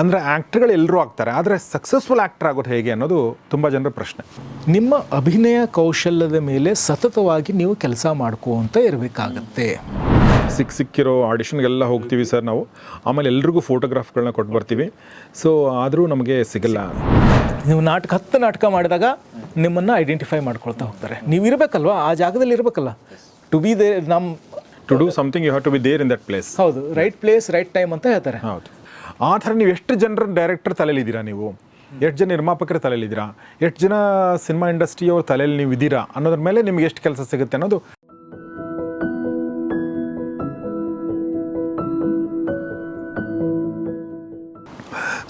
ಅಂದರೆ ಆ್ಯಕ್ಟ್ರ್ಗಳು ಎಲ್ಲರೂ ಆಗ್ತಾರೆ ಆದರೆ ಸಕ್ಸಸ್ಫುಲ್ ಆ್ಯಕ್ಟರ್ ಆಗೋದು ಹೇಗೆ ಅನ್ನೋದು ತುಂಬ ಜನರ ಪ್ರಶ್ನೆ. ನಿಮ್ಮ ಅಭಿನಯ ಕೌಶಲ್ಯದ ಮೇಲೆ ಸತತವಾಗಿ ನೀವು ಕೆಲಸ ಮಾಡ್ಕೋತ ಇರಬೇಕಾಗತ್ತೆ. ಸಿಕ್ಕ ಸಿಕ್ಕಿರೋ ಆಡಿಷನ್ಗೆಲ್ಲ ಹೋಗ್ತೀವಿ ಸರ್ ನಾವು. ಆಮೇಲೆ ಎಲ್ರಿಗೂ ಫೋಟೋಗ್ರಾಫ್ಗಳನ್ನ ಕೊಟ್ಟು ಬರ್ತೀವಿ. ಸೊ ಆದರೂ ನಮಗೆ ಸಿಗಲ್ಲ. ನೀವು ನಾಟಕ ಹತ್ತು ನಾಟಕ ಮಾಡಿದಾಗ ನಿಮ್ಮನ್ನು ಐಡೆಂಟಿಫೈ ಮಾಡ್ಕೊಳ್ತಾ ಹೋಗ್ತಾರೆ. ನೀವು ಇರಬೇಕಲ್ವಾ? ಆ ಜಾಗದಲ್ಲಿ ಇರಬೇಕಲ್ಲ. ಟು ಬಿ ದೇ ನಮ್ಮ to do something you have to be there in that place ಹೌದು ರೈಟ್ ಪ್ಲೇಸ್ ರೈಟ್ ಟೈಮ್ ಅಂತ ಹೇಳ್ತಾರೆ. ಹೌದು. ಆ ಥರ ನೀವು ಎಷ್ಟು ಜನರ ಡೈರೆಕ್ಟರ್ ತಲೆಯಲ್ಲಿದ್ದೀರಾ ನೀವು? ಎಷ್ಟು ಜನ ನಿರ್ಮಾಪಕರ ತಲೆಯಲ್ಲಿದ್ದೀರಾ? ಎಷ್ಟು ಜನ ಸಿನಿಮಾ ಇಂಡಸ್ಟ್ರಿಯವ್ರ ತಲೆಯಲ್ಲಿ ನೀವು ಇದ್ದೀರಾ? ಅನ್ನೋದ್ರ ಮೇಲೆ ನಿಮ್ಗೆ ಎಷ್ಟು ಕೆಲಸ ಸಿಗುತ್ತೆ ಅನ್ನೋದು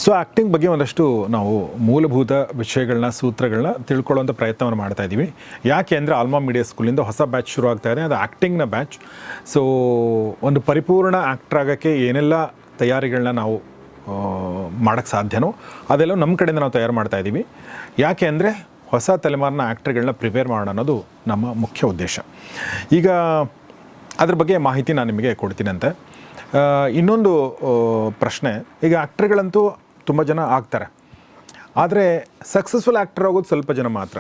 ಸೊ ಆ್ಯಕ್ಟಿಂಗ್ ಬಗ್ಗೆ ಒಂದಷ್ಟು ನಾವು ಮೂಲಭೂತ ವಿಷಯಗಳನ್ನ, ಸೂತ್ರಗಳನ್ನ ತಿಳ್ಕೊಳ್ಳೋಂಥ ಪ್ರಯತ್ನವನ್ನು ಮಾಡ್ತಾ ಇದ್ದೀವಿ. ಯಾಕೆ ಅಂದರೆ ಆಲ್ಮಾ ಮೀಡಿಯಾ ಸ್ಕೂಲಿಂದ ಹೊಸ ಬ್ಯಾಚ್ ಶುರು ಆಗ್ತಾ ಇದೆ. ಅದು ಆ್ಯಕ್ಟಿಂಗ್ನ ಬ್ಯಾಚ್ ಸೊ ಒಂದು ಪರಿಪೂರ್ಣ ಆ್ಯಕ್ಟ್ರ್ ಆಗೋಕ್ಕೆ ಏನೆಲ್ಲ ತಯಾರಿಗಳನ್ನ ನಾವು ಮಾಡೋಕ್ಕೆ ಸಾಧ್ಯನೋ? ಅದೆಲ್ಲ ನಮ್ಮ ಕಡೆಯಿಂದ ನಾವು ತಯಾರು ಮಾಡ್ತಾ ಇದ್ದೀವಿ ಯಾಕೆ ಅಂದರೆ ಹೊಸ ತಲೆಮಾರಿನ ಆ್ಯಕ್ಟ್ರ್ಗಳನ್ನ ಪ್ರಿಪೇರ್ ಮಾಡೋಣ ಅನ್ನೋದು ನಮ್ಮ ಮುಖ್ಯ ಉದ್ದೇಶ. ಈಗ ಅದ್ರ ಬಗ್ಗೆ ಮಾಹಿತಿ ನಾನು ನಿಮಗೆ ಕೊಡ್ತೀನಂತೆ. ಇನ್ನೊಂದು ಪ್ರಶ್ನೆ. ಈಗ ಆ್ಯಕ್ಟ್ರ್ಗಳಂತೂ ತುಂಬ ಜನ ಆಗ್ತಾರೆ. ಆದರೆ ಸಕ್ಸಸ್ಫುಲ್ ಆ್ಯಕ್ಟರ್ ಆಗೋದು ಸ್ವಲ್ಪ ಜನ ಮಾತ್ರ.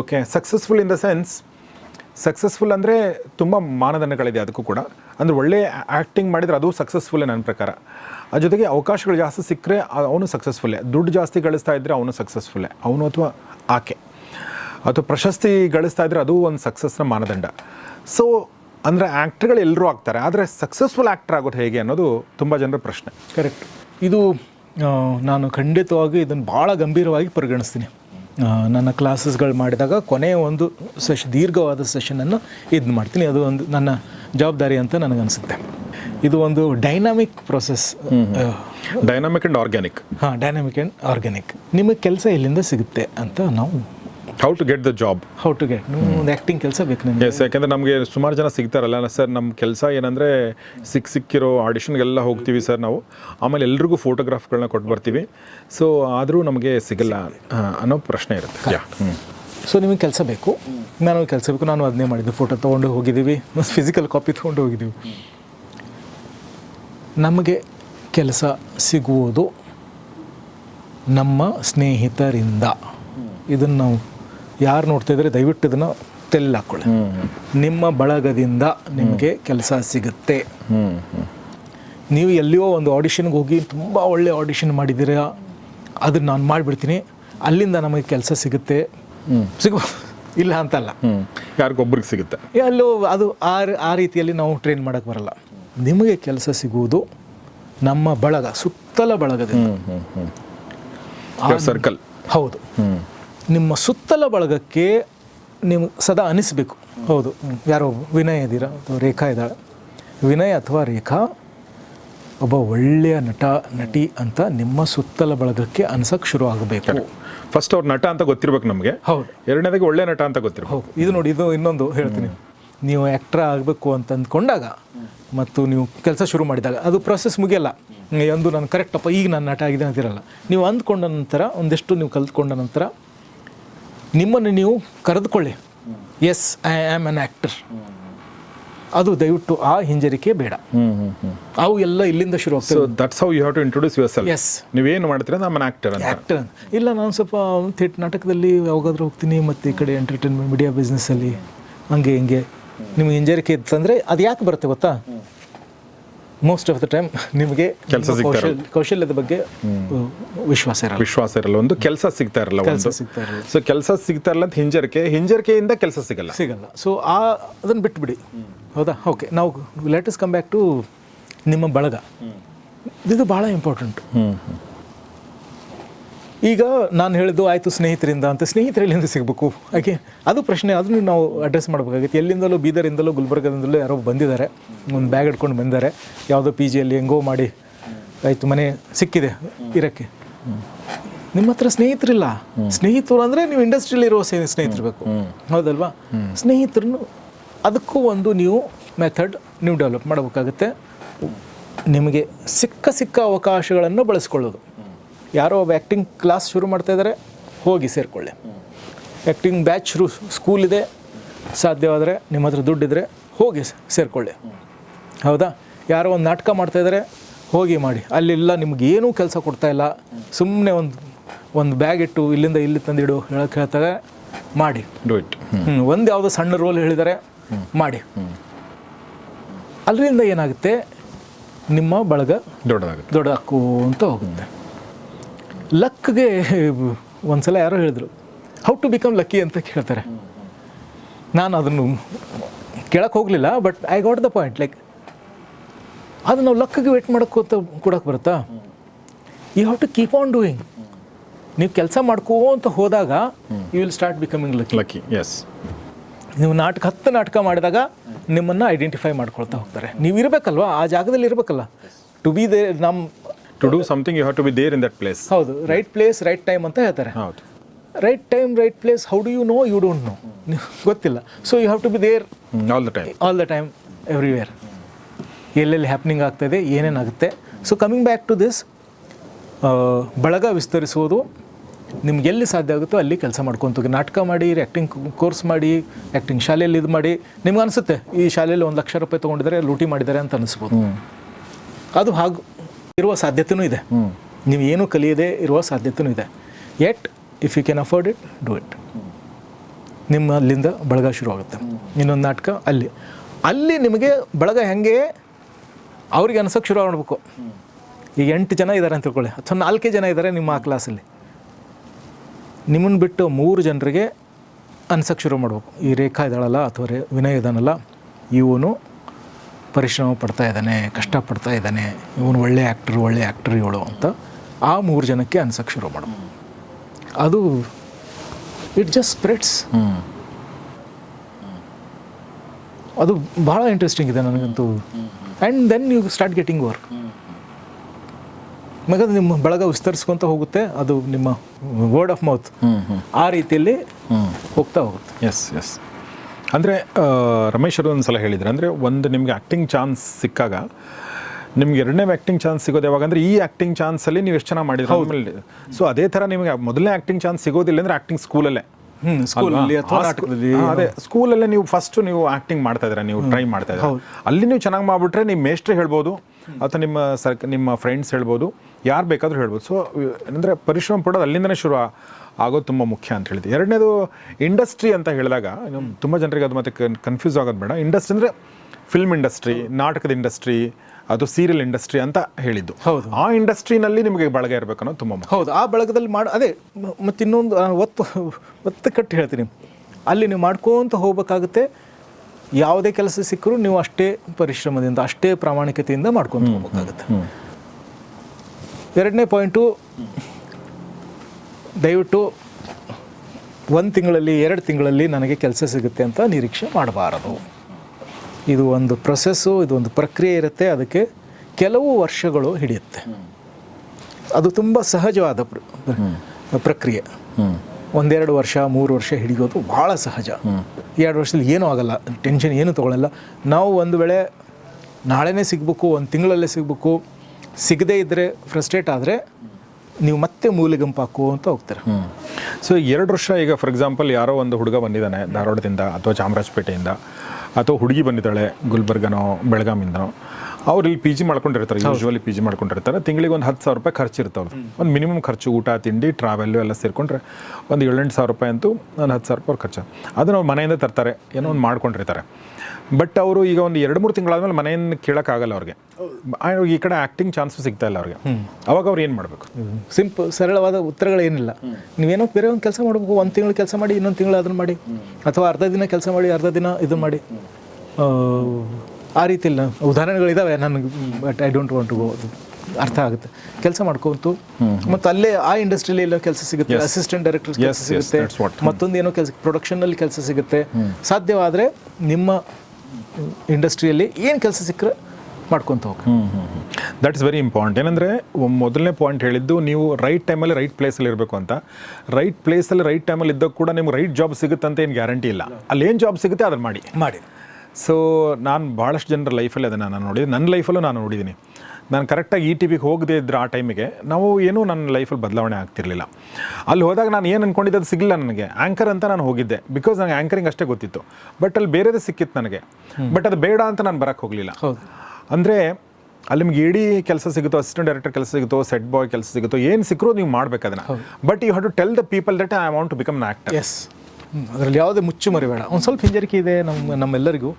Okay successful in the sense successful ಅಂದರೆ ತುಂಬ ಮಾನದಂಡಗಳಿದೆ ಅದಕ್ಕೂ ಕೂಡ. ಅಂದರೆ ಒಳ್ಳೆ ಆ್ಯಕ್ಟಿಂಗ್ ಮಾಡಿದರೆ ಅದು ಸಕ್ಸಸ್ಫುಲ್ಲೇ ನನ್ನ ಪ್ರಕಾರ. ಅದ್ರ ಜೊತೆಗೆ ಅವಕಾಶಗಳು ಜಾಸ್ತಿ ಸಿಕ್ಕರೆ ಅವನು ಸಕ್ಸಸ್ಫುಲ್ಲೇ ದುಡ್ಡು ಜಾಸ್ತಿ ಗಳಿಸ್ತಾ ಇದ್ದರೆ ಅವನು ಸಕ್ಸಸ್ಫುಲ್ಲೇ ಅವನು ಅಥವಾ ಆಕೆ. ಅಥವಾ ಪ್ರಶಸ್ತಿ ಗಳಿಸ್ತಾ ಇದ್ದರೆ ಅದು ಒಂದು ಸಕ್ಸಸ್ನ ಮಾನದಂಡ. ಸೊ ಅಂದರೆ ಆ್ಯಕ್ಟ್ರ್ಗಳು ಎಲ್ಲರೂ ಆಗ್ತಾರೆ. ಆದರೆ ಸಕ್ಸಸ್ಫುಲ್ ಆ್ಯಕ್ಟರ್ ಆಗೋದು ಹೇಗೆ ಅನ್ನೋದು ತುಂಬ ಜನರ ಪ್ರಶ್ನೆ. ಕರೆಕ್ಟ್ ಇದು ನಾನು ಖಂಡಿತವಾಗಿ ಇದನ್ನು ಭಾಳ ಗಂಭೀರವಾಗಿ ಪರಿಗಣಿಸ್ತೀನಿ. ನನ್ನ ಕ್ಲಾಸಸ್ಗಳು ಮಾಡಿದಾಗ ಕೊನೆಯ ಒಂದು ಸೆಷನ್ ದೀರ್ಘವಾದ ಸೆಷನನ್ನು ಇದು ಮಾಡ್ತೀನಿ. ಅದು ಒಂದು ನನ್ನ ಜವಾಬ್ದಾರಿ ಅಂತ ನನಗನ್ಸುತ್ತೆ. ಇದು ಒಂದು dynamic process dynamic and organic. ಹಾಂ ಡೈನಾಮಿಕ್ ಆ್ಯಂಡ್ ಆರ್ಗ್ಯಾನಿಕ್. ನಿಮಗೆ ಕೆಲಸ ಇಲ್ಲಿಂದ ಸಿಗುತ್ತೆ ಅಂತ ನಾವು how to get the job how to get ಒಂದು ಆ್ಯಕ್ಟಿಂಗ್ ಕೆಲಸ ಬೇಕು ನಿಮಗೆ. ಎಸ್ ಯಾಕೆಂದರೆ ನಮಗೆ ಸುಮಾರು ಜನ ಸಿಗ್ತಾರಲ್ಲ ಸರ್ ನಮ್ಮ ಕೆಲಸ ಏನಂದರೆ ಸಿಕ್ ಸಿಕ್ಕಿರೋ ಆಡಿಷನ್ಗೆಲ್ಲ ಹೋಗ್ತೀವಿ ಸರ್ ನಾವು. ಆಮೇಲೆ ಎಲ್ರಿಗೂ ಫೋಟೋಗ್ರಾಫ್ಗಳನ್ನ ಕೊಟ್ಟು ಬರ್ತೀವಿ. ಸೊ ಆದರೂ ನಮಗೆ ಸಿಗಲ್ಲ ಅನ್ನೋ ಪ್ರಶ್ನೆ ಇರುತ್ತೆ. ಸೊ ನಿಮಗೆ ಕೆಲಸ ಬೇಕು. ನಾನು ಕೆಲಸ ಬೇಕು. ನಾನು ಅದನ್ನೇ ಮಾಡಿದ್ದೆ. ಫೋಟೋ ತೊಗೊಂಡು ಹೋಗಿದ್ದೀವಿ. ಫಿಸಿಕಲ್ ಕಾಪಿ ತೊಗೊಂಡು ಹೋಗಿದ್ದೀವಿ. ನಮಗೆ ಕೆಲಸ ಸಿಗುವುದು ನಮ್ಮ ಸ್ನೇಹಿತರಿಂದ. ಇದನ್ನು ನಾವು ಯಾರು ನೋಡ್ತಾ ಇದ್ರೆ ದಯವಿಟ್ಟು ಇದನ್ನ ತೆಲ್ಲ ಹಾಕೊಳ್ಳಿ ನಿಮ್ಮ ಬಳಗದಿಂದ ನಿಮಗೆ ಕೆಲಸ ಸಿಗುತ್ತೆ. ನೀವು ಎಲ್ಲಿಯೋ ಒಂದು ಆಡಿಷನ್ಗೆ ಹೋಗಿ ತುಂಬ ಒಳ್ಳೆ ಆಡಿಷನ್ ಮಾಡಿದ್ದೀರಾ ಅದನ್ನ ನಾನು ಮಾಡಿಬಿಡ್ತೀನಿ ಅಲ್ಲಿಂದ ನಮಗೆ ಕೆಲಸ ಸಿಗುತ್ತೆ. ಸಿಗ ಇಲ್ಲ ಅಂತಲ್ಲ. ಯಾರಿಗೊಬ್ಬರಿಗೆ ಸಿಗುತ್ತೆ. ಅಲ್ಲೋ ಅದು ಆ ಆ ರೀತಿಯಲ್ಲಿ ನಾವು ಟ್ರೈನ್ ಮಾಡೋಕ್ಕೆ ಬರಲ್ಲ. ನಿಮಗೆ ಕೆಲಸ ಸಿಗುವುದು ನಮ್ಮ ಬಳಗ ಸುತ್ತಲ ಬಳಗದಿಂದ. ಸರ್ಕಲ್ ಹೌದು. ನಿಮ್ಮ ಸುತ್ತಲ ಬಳಗಕ್ಕೆ ನೀವು ಸದಾ ಅನಿಸ್ಬೇಕು. ಹೌದು. ಯಾರೋ ವಿನಯ್ ಇದ್ದೀರಾ ಅಥವಾ ರೇಖಾ ಇದ್ದಾಳೆ. ವಿನಯ್ ಅಥವಾ ರೇಖಾ ಒಬ್ಬ ಒಳ್ಳೆಯ ನಟ ನಟಿ ಅಂತ ನಿಮ್ಮ ಸುತ್ತಲ ಬಳಗಕ್ಕೆ ಅನ್ಸಕ್ಕೆ ಶುರು ಆಗಬೇಕು. ಫಸ್ಟ್ ಅವ್ರ ನಟ ಅಂತ ಗೊತ್ತಿರ್ಬೇಕು ನಮಗೆ. ಹೌದು. ಎರಡನೇದಾಗಿ ಒಳ್ಳೆ ನಟ ಅಂತ ಗೊತ್ತಿರ್ಬೇಕು. ಹೌದು. ಇದು ನೋಡಿ ಇದು ಇನ್ನೊಂದು ಹೇಳ್ತೀನಿ. ನೀವು ಆ್ಯಕ್ಟ್ರ್ ಆಗಬೇಕು ಅಂತ ಅಂದ್ಕೊಂಡಾಗ ಮತ್ತು ನೀವು ಕೆಲಸ ಶುರು ಮಾಡಿದಾಗ ಅದು ಪ್ರೊಸೆಸ್ ಮುಗಿಯಲ್ಲ. ಎಂದು ನಾನು ಕರೆಕ್ಟಪ್ಪ ಈಗ ನಾನು ನಟ ಆಗಿದೆ ಅಂತಿರಲ್ಲ. ನೀವು ಅಂದ್ಕೊಂಡ ನಂತರ ಒಂದಿಷ್ಟು ನೀವು ಕಲ್ತ್ಕೊಂಡ ನಂತರ ನಿಮ್ಮನ್ನು ನೀವು ಕರೆದುಕೊಳ್ಳಿ. Yes I am an actor ಅದು ದಯವಿಟ್ಟು ಆ ಹಿಂಜರಿಕೆ ಬೇಡ. ಅವು ಎಲ್ಲ ಇಲ್ಲಿಂದ ಶುರು ಆಗ್ತದೆ that's how you have to introduce yourself yes ನೀವೇನು ಮಾಡ್ತೀರಾ? ನಾನು ಆ್ಯಕ್ಟರ್ ಅಂತ. ಆ್ಯಕ್ಟರ್ ಇಲ್ಲ ನಾನು ಸ್ವಲ್ಪ ಥಿಯೇಟ್ ನಾಟಕದಲ್ಲಿ ಯಾವಾಗಾದ್ರೂ ಹೋಗ್ತೀನಿ ಮತ್ತು ಈ ಕಡೆ ಎಂಟರ್ಟೈನ್ಮೆಂಟ್ ಮೀಡಿಯಾ ಬಿಸ್ನೆಸ್ಸಲ್ಲಿ ಹಂಗೆ ಹಿಂಗೆ. ನಿಮ್ಗೆ ಹಿಂಜರಿಕೆ ಇತ್ತಂದರೆ ಅದು ಯಾಕೆ ಬರುತ್ತೆ ಗೊತ್ತಾ? ಮೋಸ್ಟ್ ಆಫ್ ದ ಟೈಮ್ ನಿಮಗೆ ಕೆಲಸ ಕೌಶಲ್ಯದ ಬಗ್ಗೆ ವಿಶ್ವಾಸ ಇರಲ್ಲ. ವಿಶ್ವಾಸ ಇರಲ್ಲ. ಒಂದು ಕೆಲಸ ಸಿಗ್ತಾ ಇರಲ್ಲ ಕೆಲಸ ಸಿಗ್ತಾ ಇರಲ್ಲ. ಸೊ ಕೆಲಸ ಸಿಗ್ತಾ ಇರಲ್ಲ ಅಂತ ಹಿಂಜರಿಕೆ ಹಿಂಜರಿಕೆಯಿಂದ ಕೆಲಸ ಸಿಗಲ್ಲ. ಸಿಗಲ್ಲ. ಸೊ ಆ ಅದನ್ನು ಬಿಟ್ಬಿಡಿ. ಹೌದಾ? ಓಕೆ ನಾವು let us come back to ನಿಮ್ಮ ಬಳಗ. ಇದು ಭಾಳ ಇಂಪಾರ್ಟೆಂಟ್ ಈಗ ನಾನು ಹೇಳಿದ್ದು ಆಯಿತು ಸ್ನೇಹಿತರಿಂದ ಅಂತ ಸ್ನೇಹಿತರು ಎಲ್ಲಿಂದ ಸಿಗಬೇಕು? ಹಾಗೆ ಅದು ಪ್ರಶ್ನೆ ಅದನ್ನು ನಾವು ಅಡ್ರೆಸ್ ಮಾಡಬೇಕಾಗಿತ್ತು. ಎಲ್ಲಿಂದಲೂ ಬೀದರಿಂದಲೂ ಗುಲ್ಬರ್ಗದಿಂದಲೂ ಯಾರೋ ಬಂದಿದ್ದಾರೆ. ಒಂದು ಬ್ಯಾಗ್ ಇಟ್ಕೊಂಡು ಬಂದಿದ್ದಾರೆ. ಯಾವುದೋ ಪಿ ಜಿಯಲ್ಲಿ ಹೆಂಗೋ ಮಾಡಿ. ಆಯಿತು ಮನೆ ಸಿಕ್ಕಿದೆ ಇರೋಕ್ಕೆ. ನಿಮ್ಮ ಹತ್ರ ಸ್ನೇಹಿತರಿಲ್ಲ. ಸ್ನೇಹಿತರು ಅಂದರೆ ನೀವು ಇಂಡಸ್ಟ್ರಿಯಲ್ಲಿ ಇರೋ ಸ್ನೇಹಿತರು ಬೇಕು ಹೌದಲ್ವಾ? ಸ್ನೇಹಿತರನ್ನು ಅದಕ್ಕೂ ಒಂದು ನೀವು ಮೆಥಡ್ ನೀವು ಡೆವಲಪ್ ಮಾಡಬೇಕಾಗುತ್ತೆ. ನಿಮಗೆ ಸಿಕ್ಕ ಸಿಕ್ಕ ಅವಕಾಶಗಳನ್ನು ಬಳಸ್ಕೊಳ್ಳೋದು. ಯಾರೋ ಒಬ್ಬ ಆ್ಯಕ್ಟಿಂಗ್ ಕ್ಲಾಸ್ ಶುರು ಮಾಡ್ತಾ ಇದ್ದಾರೆ ಹೋಗಿ ಸೇರಿಕೊಳ್ಳಿ. ಆ್ಯಕ್ಟಿಂಗ್ ಬ್ಯಾಚ್ ಶುರು ಸ್ಕೂಲ್ ಇದೆ ಸಾಧ್ಯವಾದರೆ ನಿಮ್ಮ ಹತ್ರ ದುಡ್ಡಿದ್ರೆ ಹೋಗಿ ಸೇರಿಕೊಳ್ಳಿ. ಹೌದಾ? ಯಾರೋ ಒಂದು ನಾಟಕ ಮಾಡ್ತಾ ಇದ್ದಾರೆ ಹೋಗಿ ಮಾಡಿ. ಅಲ್ಲಿಲ್ಲ ನಿಮ್ಗೆ ಏನೂ ಕೆಲಸ ಕೊಡ್ತಾ ಇಲ್ಲ. ಸುಮ್ಮನೆ ಒಂದು ಒಂದು ಬ್ಯಾಗ್ ಇಟ್ಟು ಇಲ್ಲಿಂದ ಇಲ್ಲಿ ತಂದಿಡು ಹೇಳಕ್ಕೆ ಹೇಳ್ತಾರೆ ಮಾಡಿ. ಒಂದು ಯಾವುದೋ ಸಣ್ಣ ರೋಲ್ ಹೇಳಿದರೆ ಮಾಡಿ. ಅಲ್ಲಿಂದ ಏನಾಗುತ್ತೆ? ನಿಮ್ಮ ಬಳಗ ದೊಡ್ಡದಾಗುತ್ತೆ. ದೊಡ್ಡದಾಕು ಅಂತ ಹೋಗುತ್ತೆ. ಲಕ್ಗೆ ಒಂದ್ಸಲ ಯಾರೋ ಹೇಳಿದ್ರು ಹೌ ಟು ಬಿಕಮ್ ಲಕ್ಕಿ ಅಂತ ಕೇಳ್ತಾರೆ. ನಾನು ಅದನ್ನು ಕೇಳಕ್ಕೆ ಹೋಗಲಿಲ್ಲ but I got the point like ಅದು ನಾವು ಲಕ್ಗೆ ವೇಟ್ ಮಾಡೋಕ್ಕಂತ ಕೊಡೋಕೆ ಬರುತ್ತಾ? You have to keep on doing ನೀವು ಕೆಲಸ ಮಾಡ್ಕೋಂತ ಹೋದಾಗ you will start becoming luck lucky as ನೀವು ನಾಟಕ ಹತ್ತು ನಾಟಕ ಮಾಡಿದಾಗ ನಿಮ್ಮನ್ನು ಐಡೆಂಟಿಫೈ ಮಾಡ್ಕೊಳ್ತಾ ಹೋಗ್ತಾರೆ. ನೀವು ಇರಬೇಕಲ್ವಾ? ಆ ಜಾಗದಲ್ಲಿ ಇರಬೇಕಲ್ಲ. ಟು ಬಿ ದೇ ನಮ್ಮ to do something you have to be there in that place ಹೌದು ರೈಟ್ ಪ್ಲೇಸ್ ರೈಟ್ ಟೈಮ್ ಅಂತ ಹೇಳ್ತಾರೆ. ಹೌದು. Right time right place how do you know you don't know ಗೊತ್ತಿಲ್ಲ. So you have to be there all the time all the time everywhere ಎಲ್ಲೆಲ್ಲಿ happening ಆಗ್ತದೆ ಏನೇನಾಗುತ್ತೆ so coming back to this ಬಳಗ ವಿಸ್ತರಿಸುವುದು ನಿಮ್ಗೆ ಎಲ್ಲಿ ಸಾಧ್ಯ ಆಗುತ್ತೋ ಅಲ್ಲಿ ಕೆಲಸ ಮಾಡ್ಕೊಂತ ಹೋಗಿ. ನಾಟಕ ಮಾಡಿ ಆ್ಯಕ್ಟಿಂಗ್ ಕೋರ್ಸ್ ಮಾಡಿ ಆ್ಯಕ್ಟಿಂಗ್ ಶಾಲೆಯಲ್ಲಿ ಇದು ಮಾಡಿ ನಿಮ್ಗೆ ಅನಿಸುತ್ತೆ ಈ ಶಾಲೆಯಲ್ಲಿ ಒಂದು ಲಕ್ಷ ರೂಪಾಯಿ ತೊಗೊಂಡಿದ್ದಾರೆ ಲೂಟಿ ಮಾಡಿದ್ದಾರೆ ಅಂತ ಅನಿಸ್ಬೋದು. ಅದು ಹಾಗೂ. ಇರುವ ಸಾಧ್ಯತೆಯೂ ಇದೆ. ನೀವು ಏನು ಕಲಿಯದೆ ಇರುವ ಸಾಧ್ಯತೆಯೂ ಇದೆ. At if you can afford it do it ನಿಮ್ಮ ಅಲ್ಲಿಂದ ಬಳಗ ಶುರುವಾಗುತ್ತೆ ಇನ್ನೊಂದು ನಾಟಕ ಅಲ್ಲಿ. ಅಲ್ಲಿ ನಿಮಗೆ ಬಳಗ ಹೆಂಗೆ ಅವ್ರಿಗೆ ಅನ್ಸೋಕ್ಕೆ ಶುರು ಮಾಡಬೇಕು ಈಗ ಎಂಟು ಜನ ಇದ್ದಾರೆ ಅಂತ ತಿಳ್ಕೊಳ್ಳಿ. ಅಥವಾ ನಾಲ್ಕೇ ಜನ ಇದ್ದಾರೆ ನಿಮ್ಮ ಆ ಕ್ಲಾಸಲ್ಲಿ ನಿಮ್ಮನ್ನು ಬಿಟ್ಟು ಮೂರು ಜನರಿಗೆ ಅನ್ಸೋಕ್ಕೆ ಶುರು ಮಾಡಬೇಕು. ಈ ರೇಖಾ ಇದ್ದಾಳಲ್ಲ ಅಥವಾ ರೇ ವಿನಯ್ ಇದ್ದಾನಲ್ಲ ಇವನು ಪರಿಶ್ರಮ ಪಡ್ತಾ ಇದ್ದಾನೆ, ಕಷ್ಟಪಡ್ತಾ ಇದ್ದಾನೆ, ಇವನು ಒಳ್ಳೆ ಆ್ಯಕ್ಟ್ರು ಒಳ್ಳೆ ಆ್ಯಕ್ಟ್ರ್ ಇವಳು ಅಂತ ಆ ಮೂರು ಜನಕ್ಕೆ ಅನ್ಸೋಕ್ಕೆ ಶುರು ಮಾಡು. ಅದು ಇಟ್ ಜಸ್ಟ್ ಸ್ಪ್ರೆಡ್ಸ್ ಅದು ಭಾಳ ಇಂಟ್ರೆಸ್ಟಿಂಗ್ ಇದೆ ನನಗಂತೂ. And then you start getting work ಮಗ ನಿಮ್ಮ ಬಳಗ ವಿಸ್ತರಿಸ್ಕೊಂತ ಹೋಗುತ್ತೆ, ಅದು ನಿಮ್ಮ ವರ್ಡ್ ಆಫ್ ಮೌತ್ ಆ ರೀತಿಯಲ್ಲಿ ಹೋಗ್ತಾ ಹೋಗುತ್ತೆ. ಎಸ್ ಎಸ್ ಅಂದರೆ ರಮೇಶ್ ಅವರು ಒಂದು ಸಲ ಹೇಳಿದ್ರು ಅಂದರೆ ಒಂದು ನಿಮಗೆ ಆ್ಯಕ್ಟಿಂಗ್ ಚಾನ್ಸ್ ಸಿಕ್ಕಾಗ ನಿಮ್ಗೆ ಎರಡನೇ ಆ್ಯಕ್ಟಿಂಗ್ ಚಾನ್ಸ್ ಸಿಗೋದು ಯಾವಾಗ ಅಂದರೆ ಈ ಆ್ಯಕ್ಟಿಂಗ್ ಚಾನ್ಸಲ್ಲಿ ನೀವು ಎಷ್ಟು ಚೆನ್ನಾಗಿ ಮಾಡಿದ್ರೆ ಸೊ ಅದೇ ಥರ ನಿಮಗೆ ಮೊದಲನೇ ಆ್ಯಕ್ಟಿಂಗ್ ಚಾನ್ಸ್ ಸಿಗೋದಿಲ್ಲ ಅಂದರೆ ಆ್ಯಕ್ಟಿಂಗ್ ಸ್ಕೂಲಲ್ಲೇ ಸ್ಕೂಲಲ್ಲಿ ಅದೇ ಸ್ಕೂಲಲ್ಲೇ ನೀವು ಫಸ್ಟ್ ನೀವು ಆ್ಯಕ್ಟಿಂಗ್ ಮಾಡ್ತಾ ಇದ್ದೀರಾ ನೀವು ಟ್ರೈ ಮಾಡ್ತಾ ಇದ್ದೀರಾ. ಅಲ್ಲಿ ನೀವು ಚೆನ್ನಾಗಿ ಮಾಡಿಬಿಟ್ರೆ ನಿಮ್ಮ ಮೇಸ್ಟ್ರಿ ಹೇಳ್ಬೋದು ಅಥವಾ ನಿಮ್ಮ ಸರ್ ನಿಮ್ಮ ಫ್ರೆಂಡ್ಸ್ ಹೇಳ್ಬೋದು ಯಾರು ಬೇಕಾದರೂ ಹೇಳ್ಬೋದು. ಸೊ ಅಂದರೆ ಪರಿಶ್ರಮ ಪಡೋದು ಅಲ್ಲಿಂದನೇ ಶುರು ಆಗೋದು ತುಂಬ ಮುಖ್ಯ ಅಂತ ಹೇಳಿದೆ. ಎರಡನೇದು ಇಂಡಸ್ಟ್ರಿ ಅಂತ ಹೇಳಿದಾಗ ತುಂಬ ಜನರಿಗೆ ಅದು ಮತ್ತೆ ಕನ್ಫ್ಯೂಸ್ ಆಗೋದು ಬೇಡ. ಇಂಡಸ್ಟ್ರಿ ಅಂದರೆ ಫಿಲ್ಮ್ ಇಂಡಸ್ಟ್ರಿ ನಾಟಕದ ಇಂಡಸ್ಟ್ರಿ ಅದು ಸೀರಿಯಲ್ ಇಂಡಸ್ಟ್ರಿ ಅಂತ ಹೇಳಿದ್ದು. ಹೌದು. ಆ ಇಂಡಸ್ಟ್ರಿನಲ್ಲಿ ನಿಮಗೆ ಬಳಗ ಇರಬೇಕು ಅನ್ನೋದು ತುಂಬ ಮುಖ್ಯ. ಹೌದು ಆ ಬಳಗದಲ್ಲಿ ಮಾಡಿ ಅದೇ ಮತ್ತೆ ಇನ್ನೊಂದು ಒತ್ತು ಒತ್ತು ಕಟ್ಟಿ ಹೇಳ್ತೀನಿ. ಅಲ್ಲಿ ನೀವು ಮಾಡ್ಕೊಂತ ಹೋಗ್ಬೇಕಾಗುತ್ತೆ. ಯಾವುದೇ ಕೆಲಸ ಸಿಕ್ಕರೂ ನೀವು ಅಷ್ಟೇ ಪರಿಶ್ರಮದಿಂದ ಅಷ್ಟೇ ಪ್ರಾಮಾಣಿಕತೆಯಿಂದ ಮಾಡ್ಕೊಂತ ಹೋಗ್ಬೇಕಾಗುತ್ತೆ. ಎರಡನೇ ಪಾಯಿಂಟು ದಯವಿಟ್ಟು ಒಂದು ತಿಂಗಳಲ್ಲಿ ಎರಡು ತಿಂಗಳಲ್ಲಿ ನನಗೆ ಕೆಲಸ ಸಿಗುತ್ತೆ ಅಂತ ನಿರೀಕ್ಷೆ ಮಾಡಬಾರದು. ಇದು ಒಂದು ಪ್ರೊಸೆಸ್ಸು ಇದು ಒಂದು ಪ್ರಕ್ರಿಯೆ ಇರುತ್ತೆ ಅದಕ್ಕೆ ಕೆಲವು ವರ್ಷಗಳು ಹಿಡಿಯುತ್ತೆ. ಅದು ತುಂಬ ಸಹಜವಾದ ಪ್ರಕ್ರಿಯೆ. ಒಂದೆರಡು ವರ್ಷ ಮೂರು ವರ್ಷ ಹಿಡಿಯೋದು ಭಾಳ ಸಹಜ. ಎರಡು ವರ್ಷದಲ್ಲಿ ಏನೂ ಆಗಲ್ಲ ಟೆನ್ಷನ್ ಏನೂ ತೊಗೊಳಲ್ಲ. ನಾವು ಒಂದು ವೇಳೆ ನಾಳೆನೇ ಸಿಗಬೇಕು ಒಂದು ತಿಂಗಳಲ್ಲೇ ಸಿಗಬೇಕು ಸಿಗದೇ ಇದ್ದರೆ ಫ್ರಸ್ಟ್ರೇಟ್ ಆದರೆ ನೀವು ಮತ್ತೆ ಮೂಲಿಗಂಪು ಹಾಕು ಅಂತ ಹೋಗ್ತಾರೆ. ಸೊ ಎರಡು ವರ್ಷ ಈಗ ಫಾರ್ ಎಕ್ಸಾಂಪಲ್ ಯಾರೋ ಒಂದು ಹುಡುಗ ಬಂದಿದ್ದಾನೆ ಧಾರವಾಡದಿಂದ ಅಥವಾ ಚಾಮರಾಜಪೇಟೆಯಿಂದ ಅಥವಾ ಹುಡುಗಿ ಬಂದಿದ್ದಾಳೆ ಗುಲ್ಬರ್ಗನೋ ಬೆಳಗಾಮಿಂದನೋ ಅವ್ರು ಇಲ್ಲಿ ಪಿ ಜಿ ಮಾಡ್ಕೊಂಡಿರ್ತಾರೆ ಯೂಶ್ವಲಿ ಪಿ ಜಿ ಮಾಡ್ಕೊಂಡಿರ್ತಾರೆ. ತಿಂಗಳಿಗೆ ಒಂದು ಹತ್ತು ಸಾವಿರ ರೂಪಾಯಿ ಖರ್ಚು ಅವ್ರದ್ದು ಒಂದು ಮಿನಿಮಮ್ ಖರ್ಚು ಊಟ ತಿಂಡಿ ಟ್ರಾವೆಲ್ಲು ಎಲ್ಲ ಸೇರಿಕೊಂಡ್ರೆ ಒಂದು ಏಳೆಂಟು ಸಾವಿರ ರೂಪಾಯಿ ಅಂತೂ ಒಂದು ಹತ್ತು ಸಾವಿರ ರೂಪಾಯಿ ಖರ್ಚು. ಅದನ್ನು ಅವ್ರು ಮನೆಯಿಂದ ತರ್ತಾರೆ ಏನೋ ಒಂದು ಮಾಡ್ಕೊಂಡಿರ್ತಾರೆ. ಬಟ್ ಅವರು ಈಗ ಒಂದು ಎರಡು ಮೂರು ತಿಂಗಳಾದ್ಮೇಲೆ ಮನೆಯನ್ನು ಕೇಳೋಕ್ಕಾಗಲ್ಲ ಅವ್ರಿಗೆ. ಈ ಕಡೆ ಆ್ಯಕ್ಟಿಂಗ್ ಚಾನ್ಸು ಸಿಗ್ತಾ ಇಲ್ಲ ಅವ್ರಿಗೆ. ಅವಾಗ ಅವ್ರು ಏನು ಮಾಡಬೇಕು? ಸಿಂಪಲ್ ಸರಳವಾದ ಉತ್ತರಗಳೇನಿಲ್ಲ. ನೀವೇನೋ ಬೇರೆ ಒಂದು ಕೆಲಸ ಮಾಡಬೇಕು ಒಂದು ತಿಂಗಳು ಕೆಲಸ ಮಾಡಿ ಇನ್ನೊಂದು ತಿಂಗಳು ಅದನ್ನು ಮಾಡಿ. ಅಥವಾ ಅರ್ಧ ದಿನ ಕೆಲಸ ಮಾಡಿ ಅರ್ಧ ದಿನ ಇದು ಮಾಡಿ. ಆ, ರೀತಿ ಇಲ್ಲ ಉದಾಹರಣೆಗಳಿದಾವೆ. ನನಗೆ but I don't want to go ಅರ್ಥ ಆಗುತ್ತೆ. ಕೆಲಸ ಮಾಡ್ಕೊಂತು. ಮತ್ತು ಅಲ್ಲೇ ಆ ಇಂಡಸ್ಟ್ರಿಲಿ ಎಲ್ಲ ಕೆಲಸ ಸಿಗುತ್ತೆ. ಅಸಿಸ್ಟೆಂಟ್ ಡೈರೆಕ್ಟರ್ ಕೆಲಸ ಸಿಗುತ್ತೆ. ಮತ್ತೊಂದು ಏನೋ ಕೆಲಸ ಪ್ರೊಡಕ್ಷನಲ್ಲಿ ಕೆಲಸ ಸಿಗುತ್ತೆ. ಸಾಧ್ಯವಾದರೆ ನಿಮ್ಮ ಇಂಡಸ್ಟ್ರಿಯಲ್ಲಿ ಏನು ಕೆಲಸ ಸಿಕ್ಕರೆ ಮಾಡ್ಕೊತ ಹೋಗಿ ದಟ್ ಇಸ್ ವೆರಿ ಇಂಪಾರ್ಟೆಂಟ್ ಏನಂದರೆ ಮೊದಲನೇ ಪಾಯಿಂಟ್ ಹೇಳಿದ್ದು ನೀವು ರೈಟ್ ಟೈಮಲ್ಲಿ ರೈಟ್ ಪ್ಲೇಸಲ್ಲಿ ಇರಬೇಕು ಅಂತ. ರೈಟ್ ಪ್ಲೇಸಲ್ಲಿ ರೈಟ್ ಟೈಮಲ್ಲಿ ಇದ್ದಾಗ ಕೂಡ ನಿಮ್ಗೆ ರೈಟ್ ಜಾಬ್ ಸಿಗುತ್ತೆ ಅಂತ ಏನು ಗ್ಯಾರಂಟಿ ಇಲ್ಲ. ಅಲ್ಲಿ ಏನು ಜಾಬ್ ಸಿಗುತ್ತೆ ಅದನ್ನು ಮಾಡಿ. ಮಾಡಿ. ಸೊ ನಾನು ಭಾಳಷ್ಟು ಜನರ ಲೈಫಲ್ಲಿ ಅದನ್ನು ನಾನು ನೋಡಿದ್ದೀನಿ. ನನ್ನ ಲೈಫಲ್ಲೂ ನಾನು ನೋಡಿದ್ದೀನಿ. ನಾನು ಕರೆಕ್ಟಾಗಿ ಇ ಟಿ ವಿಗೆ ಹೋಗದೇ ಇದ್ದರೆ ಆ ಟೈಮಿಗೆ ನಾವು ಏನೂ ನನ್ನ ಲೈಫಲ್ಲಿ ಬದಲಾವಣೆ ಆಗ್ತಿರಲಿಲ್ಲ. ಅಲ್ಲಿ ಹೋದಾಗ ನಾನು ಏನು ಅಂದ್ಕೊಂಡಿದ್ದೆ ಅದು ಸಿಗಲಿಲ್ಲ ನನಗೆ. ಆ್ಯಂಕರ್ ಅಂತ ನಾನು ಹೋಗಿದ್ದೆ. ಬಿಕಾಸ್ ನನಗೆ ಆ್ಯಂಕರಿಂಗ್ ಅಷ್ಟೇ ಗೊತ್ತಿತ್ತು. ಬಟ್ ಅಲ್ಲಿ ಬೇರೆದೇ ಸಿಕ್ಕಿತ್ತು ನನಗೆ. ಬಟ್ ಅದು ಬೇಡ ಅಂತ ನಾನು ಬರೋಕ್ಕೆ ಹೋಗಲಿಲ್ಲ. ಅಂದರೆ ಅಲ್ಲಿ ನಿಮ್ಗೆ ಇಡೀ ಕೆಲಸ ಸಿಗುತ್ತೋ ಅಸಿಸ್ಟೆಂಟ್ ಡೈರೆಕ್ಟರ್ ಕೆಲಸ ಸಿಗುತ್ತೋ ಸೆಟ್ ಬಾಯ್ ಕೆಲಸ ಸಿಗುತ್ತೋ ಏನು ಸಿಕ್ಕರೂ ನೀವು ಮಾಡಬೇಕು ಅದನ್ನು. But you have to tell the people that I want to become an actor as ಅದರಲ್ಲಿ ಯಾವುದೇ ಮುಚ್ಚು ಮರಿಬೇಡ ಒಂದು ಸ್ವಲ್ಪ ಹಿಂಜರಿಕೆ ಇದೆ ನಮ್ಮ ನಮ್ಮೆಲ್ಲರಿಗೂ.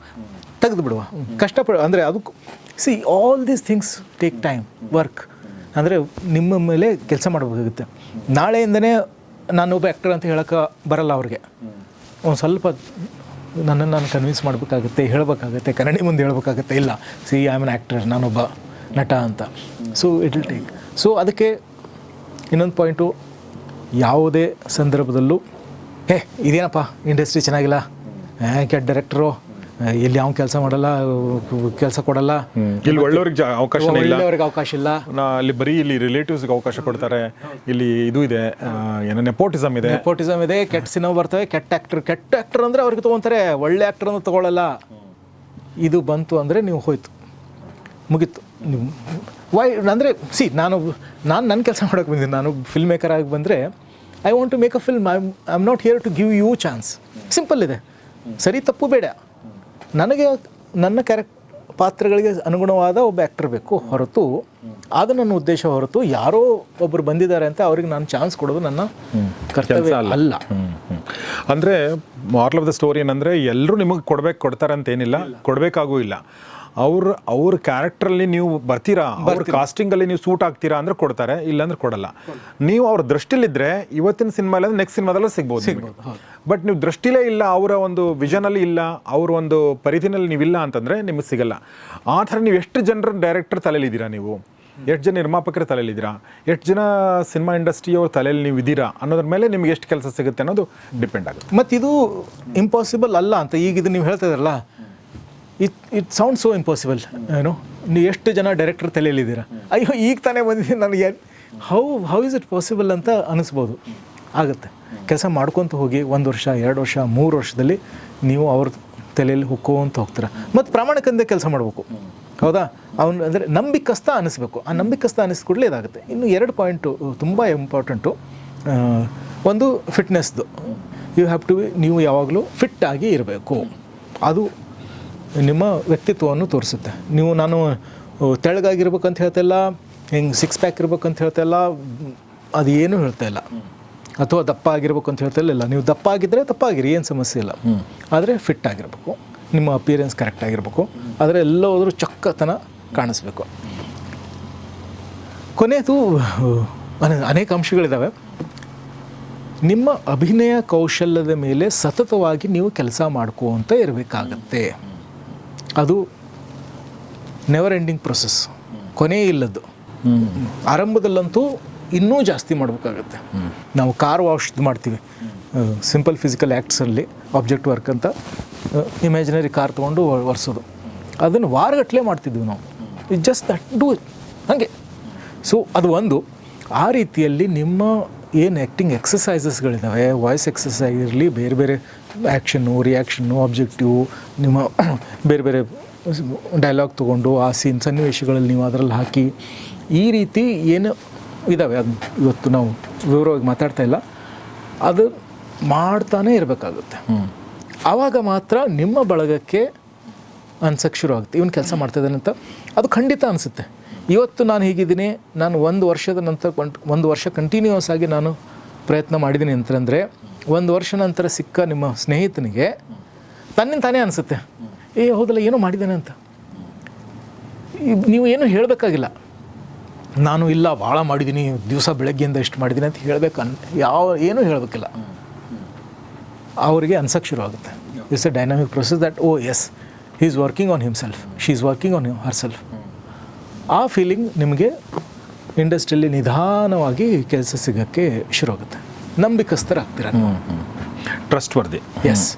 ತೆಗೆದು ಬಿಡುವ. ಕಷ್ಟಪಡ ಅಂದರೆ ಅದಕ್ಕೂ see all these things take time work ಅಂದರೆ ನಿಮ್ಮ ಮೇಲೆ ಕೆಲಸ ಮಾಡಬೇಕಾಗುತ್ತೆ. ನಾಳೆಯಿಂದನೇ ನಾನು ಒಬ್ಬ ಆ್ಯಕ್ಟರ್ ಅಂತ ಹೇಳೋಕೆ ಬರಲ್ಲ ಅವ್ರಿಗೆ. ಒಂದು ಸ್ವಲ್ಪ ನನ್ನನ್ನು ನಾನು ಕನ್ವಿನ್ಸ್ ಮಾಡಬೇಕಾಗುತ್ತೆ, ಹೇಳಬೇಕಾಗತ್ತೆ, ಕನ್ನಡಿ ಮುಂದೆ ಹೇಳಬೇಕಾಗತ್ತೆ. ಇಲ್ಲ see I am an actor ನಾನೊಬ್ಬ ನಟ ಅಂತ. So it will take so ಅದಕ್ಕೆ ಇನ್ನೊಂದು ಪಾಯಿಂಟು ಯಾವುದೇ ಸಂದರ್ಭದಲ್ಲೂ, ಹೇ, ಇದೇನಪ್ಪ ಇಂಡಸ್ಟ್ರಿ ಚೆನ್ನಾಗಿಲ್ಲ? ಕೆಟ್ಟ ಡೈರೆಕ್ಟ್ರು ಎಲ್ಲಿ ಯಾವ ಕೆಲಸ ಮಾಡಲ್ಲ ಕೆಲಸ ಕೊಡಲ್ಲ. ಇಲ್ಲಿ ಒಳ್ಳೆಯವ್ರಿಗೆ ಅವಕಾಶ ಇಲ್ಲ. ಒಳ್ಳೆಯವ್ರಿಗೆ ಅವಕಾಶ ಇಲ್ಲ. ನಾ ಅಲ್ಲಿ ಬರೀ ಇಲ್ಲಿ ರಿಲೇಟಿವ್ಸ್ಗೆ ಅವಕಾಶ ಕೊಡ್ತಾರೆ. ಇಲ್ಲಿ ಇದು ಇದೆ ಏನ ನೆಪೋಟಿಸಮ್ ಇದೆ. ನೆಪೋಟಿಸಮ್ ಇದೆ ಕೆಟ್ಟ ಸಿನಿಮಾ ಬರ್ತವೆ ಕೆಟ್ಟ ಆ್ಯಕ್ಟರ್ ಕೆಟ್ಟ ಆ್ಯಕ್ಟರ್ ಅಂದರೆ ಅವ್ರಿಗೆ ತೊಗೊತಾರೆ ಒಳ್ಳೆ ಆ್ಯಕ್ಟ್ರನ್ನು ಅಂತ ತೊಗೊಳ್ಳಲ್ಲ. ಇದು ಬಂತು ಅಂದರೆ ನೀವು ಹೋಯ್ತು. ಮುಗೀತು. ನೀವು ವೈ ಅಂದರೆ ಸಿ ನಾನು ನಾನು ನನ್ನ ಕೆಲಸ ಮಾಡೋಕೆ ಬಂದಿದ್ದೀನಿ. ನಾನು ಫಿಲ್ಮ್ ಮೇಕರ್ ಆಗಿ ಬಂದರೆ I want to make a film I I am not here to give you chance simple ಇದೆ. ಸರಿ ತಪ್ಪು ಬೇಡ. ನನಗೆ ನನ್ನ ಕ್ಯಾರೆಕ್ಟ್ ಪಾತ್ರಗಳಿಗೆ ಅನುಗುಣವಾದ ಒಬ್ಬ ಆ್ಯಕ್ಟರ್ ಬೇಕು ಹೊರತು ಅದು ನನ್ನ ಉದ್ದೇಶ ಹೊರತು ಯಾರೋ ಒಬ್ಬರು ಬಂದಿದ್ದಾರೆ ಅಂತ ಅವ್ರಿಗೆ ನಾನು ಚಾನ್ಸ್ ಕೊಡೋದು ನನ್ನ ಕರ್ತವ್ಯ ಅಲ್ಲ. ಅಂದರೆ ಮಾರ್ಲ್ ಆಫ್ ದ ಸ್ಟೋರಿ ಏನಂದರೆ ಎಲ್ಲರೂ ನಿಮಗೆ ಕೊಡ್ಬೇಕು ಕೊಡ್ತಾರಂತೇನಿಲ್ಲ ಅಂತ ಏನಿಲ್ಲ ಕೊಡಬೇಕಾಗೂ ಇಲ್ಲ. ಅವ್ರ ಅವ್ರ ಕ್ಯಾರೆಕ್ಟ್ರಲ್ಲಿ ನೀವು ಬರ್ತೀರಾ? ಅವ್ರ ಕಾಸ್ಟಿಂಗ್ ಅಲ್ಲಿ ನೀವು ಸೂಟ್ ಆಗ್ತೀರಾ ಅಂದ್ರೆ ಕೊಡ್ತಾರೆ ಇಲ್ಲಾಂದ್ರೆ ಕೊಡಲ್ಲ. ನೀವು ಅವ್ರ ದೃಷ್ಟಿಲಿದ್ರೆ ಇವತ್ತಿನ ಸಿನಿಮಾ ಇಲ್ಲ ನೆಕ್ಸ್ಟ್ ಸಿನಿಮಾದಲ್ಲೂ ಸಿಗ್ಬೋದು ಬಟ್ ನೀವು ದೃಷ್ಟಿಲೇ ಇಲ್ಲ ಅವರ ಒಂದು ವಿಷನಲ್ಲಿ ಇಲ್ಲ ಅವ್ರ ಒಂದು ಪರಿಧಿನಲ್ಲಿ ನೀವಿಲ್ಲ ಅಂತಂದ್ರೆ ನಿಮಗೆ ಸಿಗಲ್ಲ. ಆ ಥರ ನೀವು ಎಷ್ಟು ಜನರ ಡೈರೆಕ್ಟರ್ ತಲೆಯಲ್ಲಿದ್ದೀರಾ ನೀವು? ಎಷ್ಟು ಜನ ನಿರ್ಮಾಪಕರ ತಲೆಯಲ್ಲಿದ್ದೀರಾ? ಎಷ್ಟು ಜನ ಸಿನಿಮಾ ಇಂಡಸ್ಟ್ರಿಯವ್ರ ತಲೆಯಲ್ಲಿ ನೀವು ಇದ್ದೀರಾ? ಅನ್ನೋದ್ರ ಮೇಲೆ ನಿಮ್ಗೆ ಎಷ್ಟು ಕೆಲಸ ಸಿಗುತ್ತೆ ಅನ್ನೋದು ಡಿಪೆಂಡ್ ಆಗುತ್ತೆ. ಮತ್ತು ಇದು ಇಂಪಾಸಿಬಲ್ ಅಲ್ಲ ಅಂತ ಈಗ ಇದು ನೀವು ಹೇಳ್ತಾ ಇದ್ರಲ್ಲ it it sound so impossible ಏನು ನೀವು ಎಷ್ಟು ಜನ ಡೈರೆಕ್ಟರ್ ತಲೆಯಲ್ಲಿದ್ದೀರಾ? ಅಯ್ಯೋ, ಈಗ ತಾನೇ ಬಂದಿದ್ದೀನಿ ನನಗೆ how how is it possible ಅಂತ ಅನಿಸ್ಬೋದು. ಆಗುತ್ತೆ. ಕೆಲಸ ಮಾಡ್ಕೊತ ಹೋಗಿ ಒಂದು ವರ್ಷ, ಎರಡು ವರ್ಷ, ಮೂರು ವರ್ಷದಲ್ಲಿ ನೀವು ಅವ್ರ ತಲೆಯಲ್ಲಿ ಹುಕ್ಕೋಂತ ಹೋಗ್ತೀರ. ಮತ್ತು ಪ್ರಾಮಾಣಿಕದಿಂದ ಕೆಲಸ ಮಾಡಬೇಕು. ಹೌದಾ? ಅವನು ಅಂದರೆ ನಂಬಿಕಸ್ತ ಅನಿಸ್ಬೇಕು. ಆ ನಂಬಿಕಸ್ತ ಅನಿಸ್ಕೊಡ್ಲೇ ಇದಾಗುತ್ತೆ. ಇನ್ನು ಎರಡು ಪಾಯಿಂಟು, ತುಂಬ ಇಂಪಾರ್ಟೆಂಟು ಒಂದು ಫಿಟ್ನೆಸ್ದು ಯು ಹ್ಯಾವ್ ಟು ಬಿ ನೀವು ಯಾವಾಗಲೂ ಫಿಟ್ ಆಗಿ ಇರಬೇಕು. ಅದು ನಿಮ್ಮ ವ್ಯಕ್ತಿತ್ವವನ್ನು ತೋರಿಸುತ್ತೆ. ನೀವು ನಾನು ತೆಳಗಾಗಿರ್ಬೇಕಂತ ತೆಳ್ಳಗಾಗಿರ್ಬೇಕಂತ ಹೇಳ್ತಾ ಇಲ್ಲ ಹಿಂಗೆ ಸಿಕ್ಸ್ ಪ್ಯಾಕ್ ಇರ್ಬೇಕಂತ ಹೇಳ್ತಾ ಇಲ್ಲ ಅದು ಏನೂ ಹೇಳ್ತಾ ಇಲ್ಲ. ಅಥವಾ ದಪ್ಪ ಆಗಿರ್ಬೇಕು ಅಂತ ಹೇಳ್ತಾ ಇಲ್ಲ. ನೀವು ದಪ್ಪ ಆಗಿದ್ದರೆ ದಪ್ಪ ಆಗಿರಿ ಏನು ಸಮಸ್ಯೆ ಇಲ್ಲ. ಆದರೆ ಫಿಟ್ ಆಗಿರಬೇಕು. ನಿಮ್ಮ ಅಪಿಯರೆನ್ಸ್ ಕರೆಕ್ಟ್ ಆಗಿರಬೇಕು. ಆದರೆ ಎಲ್ಲ ಹೋದರೂ ಚಕ್ಕತನ ಕಾಣಿಸ್ಬೇಕು. ಕೊನೆಯದು ಅನೆ- ಅನೇಕ ಅಂಶಗಳಿದ್ದಾವೆ ನಿಮ್ಮ ಅಭಿನಯ ಕೌಶಲ್ಯದ ಮೇಲೆ ಸತತವಾಗಿ ನೀವು ಕೆಲಸ ಮಾಡ್ಕೋತ ಇರಬೇಕಾಗತ್ತೆ. ಅದು ನೆವರ್ ಎಂಡಿಂಗ್ ಪ್ರೊಸೆಸ್ ಕೊನೆ ಇಲ್ಲದ್ದು. ಆರಂಭದಲ್ಲಂತೂ ಇನ್ನೂ ಜಾಸ್ತಿ ಮಾಡಬೇಕಾಗತ್ತೆ. ನಾವು ಕಾರ್ ವಾಶ್ ಮಾಡ್ತೀವಿ. ಸಿಂಪಲ್ ಫಿಸಿಕಲ್ ಆ್ಯಕ್ಟ್ಸಲ್ಲಿ ಆಬ್ಜೆಕ್ಟ್ ವರ್ಕ್ ಅಂತ ಇಮ್ಯಾಜಿನರಿ ಕಾರ್ ತೊಗೊಂಡು ಒರೆಸೋದು. ಅದನ್ನು ವಾರಗಟ್ಟಲೆ ಮಾಡ್ತಿದ್ವಿ ನಾವು. It just that do it ಹಾಗೆ. ಸೊ ಅದು ಒಂದು. ಆ ರೀತಿಯಲ್ಲಿ ನಿಮ್ಮ ಏನು ಆ್ಯಕ್ಟಿಂಗ್ ಎಕ್ಸಸೈಸಸ್ಗಳಿದ್ದಾವೆ ವಾಯ್ಸ್ ಎಕ್ಸಸೈಸ್ ಇರಲಿ ಬೇರೆ ಬೇರೆ ಆ್ಯಕ್ಷನ್ನು ರಿಯಾಕ್ಷನ್ನು ಆಬ್ಜೆಕ್ಟಿವ್ ನಿಮ್ಮ ಬೇರೆ ಬೇರೆ ಡೈಲಾಗ್ ತೊಗೊಂಡು ಆ ಸೀನ್ ಸನ್ನಿವೇಶಗಳಲ್ಲಿ ನೀವು ಅದರಲ್ಲಿ ಹಾಕಿ ಈ ರೀತಿ ಏನು ಇದ್ದಾವೆ ಅದು ಇವತ್ತು ನಾವು ವಿವರವಾಗಿ ಮಾತಾಡ್ತಾ ಇಲ್ಲ. ಅದು ಮಾಡ್ತಾನೆ ಇರಬೇಕಾಗುತ್ತೆ. ಆವಾಗ ಮಾತ್ರ ನಿಮ್ಮ ಬಳಗಕ್ಕೆ ಅನ್ಸಕ್ಕೆ ಶುರು ಆಗುತ್ತೆ. ಇವನು ಕೆಲಸ ಮಾಡ್ತಾಯಿದ್ದಾನೆ ಅಂತ ಅದು ಖಂಡಿತ ಅನಿಸುತ್ತೆ. ಇವತ್ತು ನಾನು ಹೀಗಿದ್ದೀನಿ ನಾನು ಒಂದು ವರ್ಷದ ನಂತರ ಕೊಂಟ್- ಒಂದು ವರ್ಷ ಕಂಟಿನ್ಯೂಸ್ ಆಗಿ ನಾನು ಪ್ರಯತ್ನ ಮಾಡಿದ್ದೀನಿ ಅಂತಂದರೆ ಒಂದು ವರ್ಷ ನಂತರ ಸಿಕ್ಕ ನಿಮ್ಮ ಸ್ನೇಹಿತನಿಗೆ ತನ್ನಿಂದ ತಾನೇ ಅನಿಸುತ್ತೆ ಏ ಹೌದಲ್ಲ ಏನೋ ಮಾಡಿದ್ದೇನೆ ಅಂತ. ನೀವು ಏನು ಹೇಳಬೇಕಾಗಿಲ್ಲ. ನಾನು ಇಲ್ಲ ಭಾಳ ಮಾಡಿದ್ದೀನಿ ದಿವಸ ಬೆಳಗ್ಗೆಯಿಂದ ಇಷ್ಟು ಮಾಡಿದ್ದೀನಿ ಅಂತ ಹೇಳಬೇಕು ಅನ್ ಯಾವ ಏನೂ ಹೇಳಬೇಕಿಲ್ಲ. ಅವರಿಗೆ ಅನ್ಸಕ್ಕೆ ಶುರು ಆಗುತ್ತೆ. It's a dynamic process that oh as he is working on himself she is working on herself ಆ ಫೀಲಿಂಗ್ ನಿಮಗೆ ಇಂಡಸ್ಟ್ರಿಯಲ್ಲಿ ನಿಧಾನವಾಗಿ ಕೆಲಸ ಸಿಗೋಕ್ಕೆ ಶುರು ಆಗುತ್ತೆ. ನಂಬಿಕಸ್ಥರಾಗ್ತೀರ ಟ್ರಸ್ಟ್ ವರ್ದಿ ಎಸ್